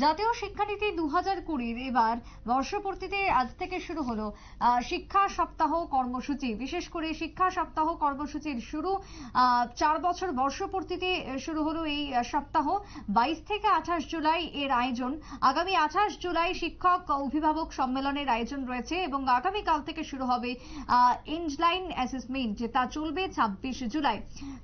জাতীয় শিক্ষানীতি দু হাজার কুড়ির এবার বর্ষপূর্তিতে আজ থেকে শুরু হলো শিক্ষা সপ্তাহ কর্মসূচি। বিশেষ করে শিক্ষা সপ্তাহ কর্মসূচির শুরু চার বছর বর্ষপূর্তিতে শুরু হলো এই সপ্তাহ। বাইশ থেকে আঠাশ জুলাই এর আয়োজন। আগামী আঠাশ জুলাই শিক্ষক অভিভাবক সম্মেলনের আয়োজন রয়েছে এবং আগামীকাল থেকে শুরু হবে ইনলাইন অ্যাসেসমেন্ট, তা চলবে ছাব্বিশ জুলাই।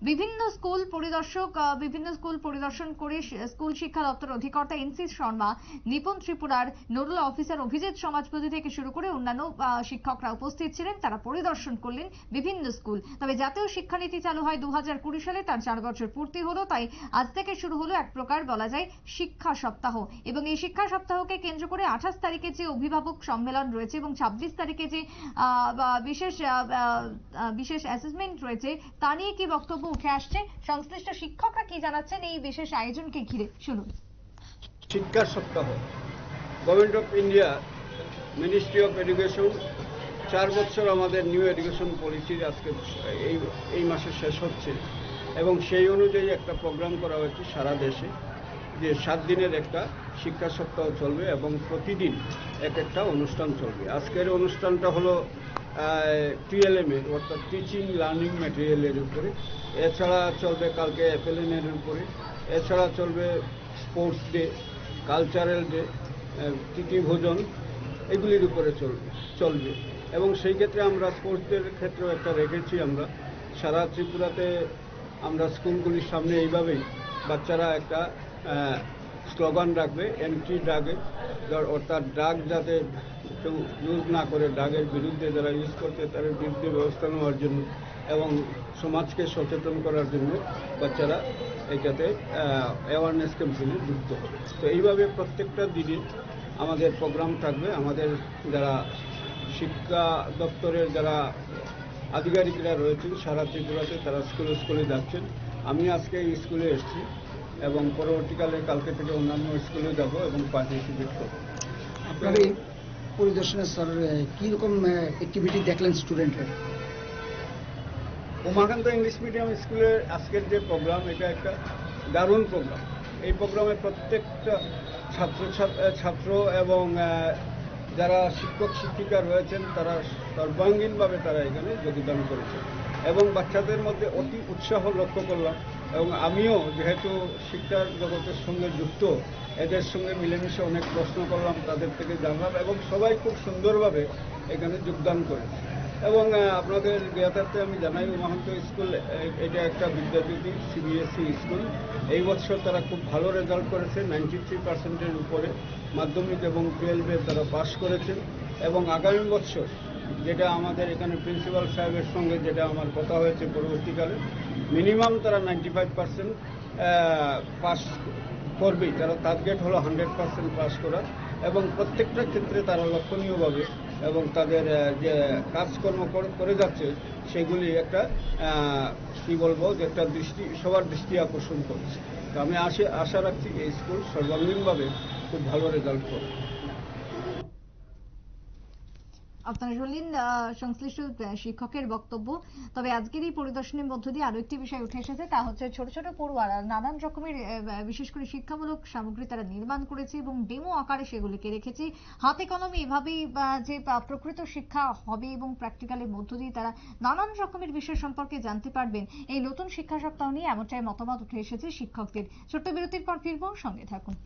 বিভিন্ন স্কুল পরিদর্শক বিভিন্ন স্কুল পরিদর্শন করে স্কুল শিক্ষা দপ্তর অধিকর্তা এনসি শর্মা, নিপুণ ত্রিপুরার নোডাল অফিসার অভিজিৎ সমাজপতি থেকে শুরু করে অন্যান্য শিক্ষকরা উপস্থিত ছিলেন। তারা পরিদর্শন করলেন বিভিন্ন স্কুল। তবে জাতীয় শিক্ষানীতি চালু হয় দুই হাজার কুড়ি সালে, তার চার বছর পূর্তি হলো। তাই আজ থেকে শুরু হলো এক প্রকার বলা যায় শিক্ষা সপ্তাহ। এবং এই শিক্ষা সপ্তাহকে কেন্দ্র করে আঠাশ তারিখে যে অভিভাবক সম্মেলন রয়েছে এবং ছাব্বিশ তারিখে যে বিশেষ বিশেষ অ্যাসেসমেন্ট রয়েছে, তা নিয়ে কি বক্তব্য উঠে আসছে? সংশ্লিষ্ট শিক্ষকরা কি জানাচ্ছেন? এই বিশেষ আয়োজনকে ঘিরে। শুনুন। শিক্ষা সপ্তাহ। Government of India ministry of education চার বছর আমাদের নিউ এডুকেশন পলিসির আজকে এই এই মাসে শেষ হচ্ছে এবং সেই অনুযায়ী একটা প্রোগ্রাম করা হয়েছে সারা দেশে যে সাত দিনের একটা শিক্ষা সপ্তাহ চলবে এবং প্রতিদিন এক একটা অনুষ্ঠান চলবে। আজকের অনুষ্ঠানটা হলো টিএলএম এর, অর্থাৎ টিচিং লার্নিং ম্যাটেরিয়ালের উপরে। এছাড়া চলবে কালকে এর উপরে। এছাড়া চলবে স্পোর্টস ডে কালচারাল ডে তিথি ভোজন এগুলির উপরে চলবে চলবে। এবং সেই ক্ষেত্রে আমরা স্পোর্টসদের ক্ষেত্রেও একটা রেখেছি আমরা। সারা ত্রিপুরাতে আমরা স্কুলগুলির সামনে এইভাবেই বাচ্চারা একটা স্লোগান রাখবে এন্ট্রি ড্রাগে অর্থাৎ ড্রাগ যাতে কেউ ইউজ না করে ড্রাগের বিরুদ্ধে যারা ইউজ করছে তাদের বিরুদ্ধে ব্যবস্থা নেওয়ার জন্য এবং সমাজকে সচেতন করার জন্য বাচ্চারা এটাতে অ্যাওয়ারনেস ক্যাম্পেইনে যুক্ত। হবে তো এইভাবে প্রত্যেকটা দিনে আমাদের প্রোগ্রাম থাকবে। আমাদের যারা শিক্ষা দপ্তরের যারা আধিকারিকরা রয়েছেন, সারা ত্রিপুরাতে তারা স্কুলে স্কুলে যাচ্ছেন। আমি আজকে স্কুলে এসেছি এবং পরবর্তীকালে কালকে থেকে অন্যান্য স্কুলে যাব এবং পার্টিসিপেট করব। আপনার পরিদর্শনে স্যার কীরকম অ্যাক্টিভিটি দেখলেন স্টুডেন্টের উমাকান্ত ইংলিশ মিডিয়াম স্কুলের আজকের যে প্রোগ্রাম এটা একটা দারুণ প্রোগ্রাম এই প্রোগ্রামে প্রত্যেকটা ছাত্র ছাত্র এবং যারা শিক্ষক, শিক্ষিকা রয়েছেন, তারা সর্বাঙ্গীনভাবে তারা এখানে যোগদান করেছে এবং বাচ্চাদের মধ্যে অতি উৎসাহ লক্ষ্য করলাম এবং আমিও যেহেতু শিক্ষার জগতের সঙ্গে যুক্ত, এদের সঙ্গে মিলেমিশে অনেক প্রশ্ন করলাম, তাদের থেকে জানলাম এবং সবাই খুব সুন্দরভাবে এখানে যোগদান করেছে। এবং আপনাদের জ্ঞাতার্থে আমি জানাই মহান্ত স্কুল এটা একটা বিদ্যাপীঠী সিবিএসই স্কুল। এই বছর তারা খুব ভালো রেজাল্ট করেছে নাইনটি থ্রি পার্সেন্টের উপরে মাধ্যমিক এবং টুয়েলভে তারা পাশ করেছেন এবং আগামী বছর যেটা আমাদের এখানে প্রিন্সিপাল সাহেবের সঙ্গে যেটা আমার কথা হয়েছে পরবর্তীকালে মিনিমাম তারা নাইনটি ফাইভ পার্সেন্ট পাস করবেই। তারা টার্গেট হলো হান্ড্রেড পার্সেন্ট পাস করা এবং প্রত্যেকটা ক্ষেত্রে তারা লক্ষণীয়ভাবে এবং তাদের যে কাজকর্ম করে- যাচ্ছে, সেগুলি একটা কি বলব, যে একটা দৃষ্টি, সবার দৃষ্টি আকর্ষণ করছে। তো আমি আশা রাখছি এই স্কুল সর্বাঙ্গীনভাবে খুব ভালো রেজাল্ট করবে। আপনারা শুনলেন সংশ্লিষ্ট শিক্ষকের বক্তব্য। তবে আজকের এই পরিদর্শনের মধ্য দিয়ে আরও একটি বিষয় উঠে এসেছে, তা হচ্ছে ছোট ছোট পড়ুয়ারা নানান রকমের বিশেষ করে শিক্ষামূলক সামগ্রী তারা নির্মাণ করেছে এবং ডেমো আকারে সেগুলিকে রেখেছে। হাতে কলমে এভাবেই যে প্রকৃত শিক্ষা হবে এবং প্র্যাকটিক্যালের মধ্য দিয়ে তারা নানান রকমের বিষয় সম্পর্কে জানতে পারবেন। এই নতুন শিক্ষা সপ্তাহ নিয়ে এমনটাই মতামত উঠে এসেছে শিক্ষকদের। ছোট্ট বিরতির পর ফিরবো, সঙ্গে থাকুন।